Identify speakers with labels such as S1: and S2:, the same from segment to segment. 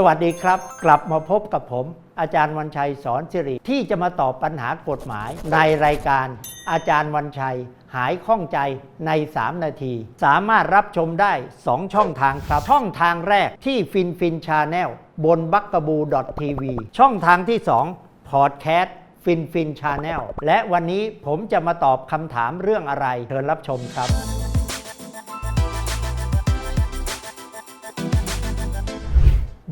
S1: สวัสดีครับ กลับมาพบกับผม อาจารย์วันชัยสอนสิริที่จะมาตอบปัญหากฎหมาย ในรายการ อาจารย์วันชัย หายข้องใจใน 3 นาที สามารถรับชมได้ 2 ช่องทางครับ ช่องทางแรกที่ฟินฟินชาแนลบนบักกบูดทีวีช่องทางที่ 2 พอดแคสต์ฟินฟินชาแนลและวันนี้ผมจะมาตอบคำถามเรื่องอะไรเชิญรับชมครับ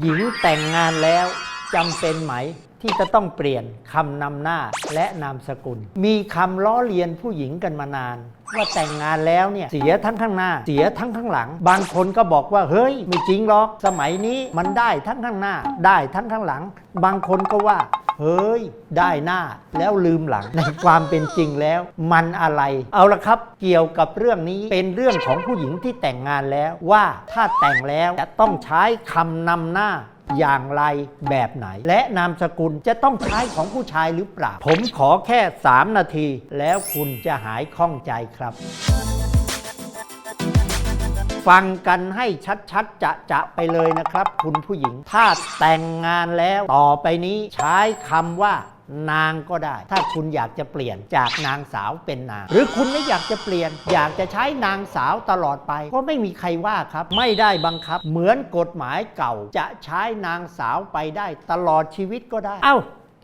S1: หญิงแต่งงานแล้วจำเป็นไหมที่จะต้องเปลี่ยนคำนำหน้าและนามสกุล มีคำล้อเลียนผู้หญิงกันมานาน ว่าแต่งงานแล้วเนี่ย เสียทั้งข้างหน้า เสียทั้งข้างหลัง บางคนก็บอกว่า เฮ้ย ไม่จริงหรอก สมัยนี้มันได้ทั้งข้างหน้า ได้ทั้งข้างหลัง บางคนก็ว่า เฮ้ย ได้หน้าแล้วลืมหลัง ในความเป็นจริงแล้ว มันอะไร เอาละครับ เกี่ยวกับเรื่องนี้เป็นเรื่องของผู้หญิงที่แต่งงานแล้วว่าถ้าแต่งแล้วจะต้องใช้คำนำหน้าอย่างไรแบบไหน และนามสกุลจะต้องใช้ของผู้ชายหรือเปล่า ผมขอแค่ 3 นาที แล้วคุณจะหายข้องใจครับ ฟังกันให้ชัดๆ จะจะไปเลยนะครับ คุณผู้หญิง ถ้าแต่งงานแล้วต่อไปนี้ใช้คำว่านางก็ได้ ถ้าคุณอยากจะเปลี่ยนจากนางสาวเป็นนาง หรือคุณไม่อยากจะเปลี่ยน อยากจะใช้นางสาวตลอดไป ก็ไม่มีใครว่าครับ ไม่ได้บังคับ เหมือนกฎหมายเก่า จะใช้นางสาวไปได้ตลอดชีวิตก็ได้ เอ้า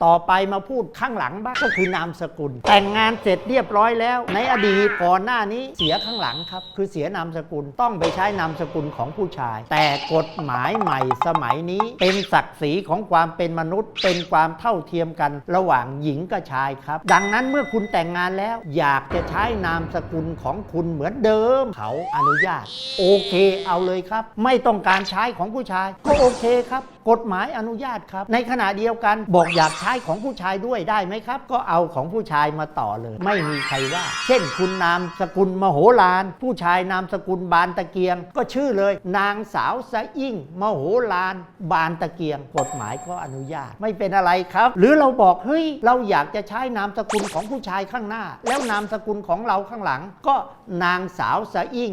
S1: ต่อไปมาพูดข้างหลังบ้างก็คือนามสกุล แต่งงานเสร็จเรียบร้อยแล้ว ในอดีตก่อนหน้านี้เสียข้างหลังครับ คือเสียนามสกุลต้องไปใช้นามสกุลของผู้ชาย แต่กฎหมายใหม่สมัยนี้ เป็นศักดิ์ศรีของความเป็นมนุษย์ เป็นความเท่าเทียมกันระหว่างหญิงกับชายครับ ดังนั้นเมื่อคุณแต่งงานแล้ว อยากจะใช้นามสกุลของคุณเหมือนเดิมเขาอนุญาต โอเคเอาเลยครับ ไม่ต้องการใช้ของผู้ชายก็โอเคครับ กฎหมายอนุญาตครับ ในขณะเดียวกันบอกอยากใช้ของผู้ชายด้วยได้ไหมครับ ก็เอาของผู้ชายมาต่อเลย ไม่มีใครว่า เช่นคุณนามสกุลมโหฬารผู้ชายนามสกุลบานตะเกียง ก็ชื่อเลย นางสาวสะอิ่งมโหฬารบานตะเกียง กฎหมายก็อนุญาตไม่เป็นอะไรครับ หรือเราบอกเฮ้ยเราอยากจะใช้นามสกุลของผู้ชายข้างหน้า แล้วนามสกุลของเราข้างหลัง ก็นางสาวสะอิ่ง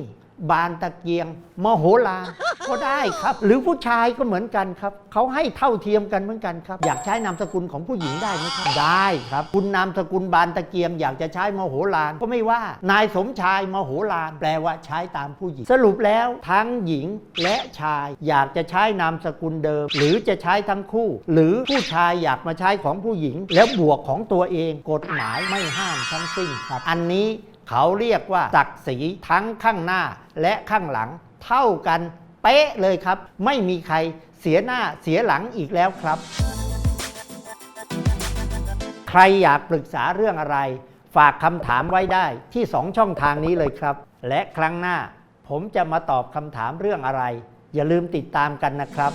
S1: บานตะเกียง มโหฬาร ก็ได้ครับ หรือผู้ชายก็เหมือนกันครับเขาให้เท่าเทียมกันเหมือนกันครับ อยากใช้นามสกุลของผู้หญิงได้ไหมครับได้ครับ คุณนามสกุลบานตะเกียง อยากจะใช้มโหฬารก็ไม่ว่า นายสมชายมโหฬารแปลว่าใช้ตามผู้หญิง สรุปแล้วทั้งหญิงและชาย อยากจะใช้นามสกุลเดิม หรือจะใช้ทั้งคู่ หรือผู้ชายอยากมาใช้ของผู้หญิง แล้วบวกของตัวเองกฎหมายไม่ห้ามทั้งสิ้นครับ อันนี้เขาเรียกว่าศักดิ์ศรีทั้งข้างหน้าและข้างหลังเท่ากัน เป๊ะเลยครับ ไม่มีใครเสียหน้าเสียหลังอีกแล้วครับ ใครอยากปรึกษาเรื่องอะไร ฝากคำถามไว้ได้ที่ 2 ช่องทางนี้เลยครับ และครั้งหน้าผมจะมาตอบคำถามเรื่องอะไร อย่าลืมติดตามกันนะครับ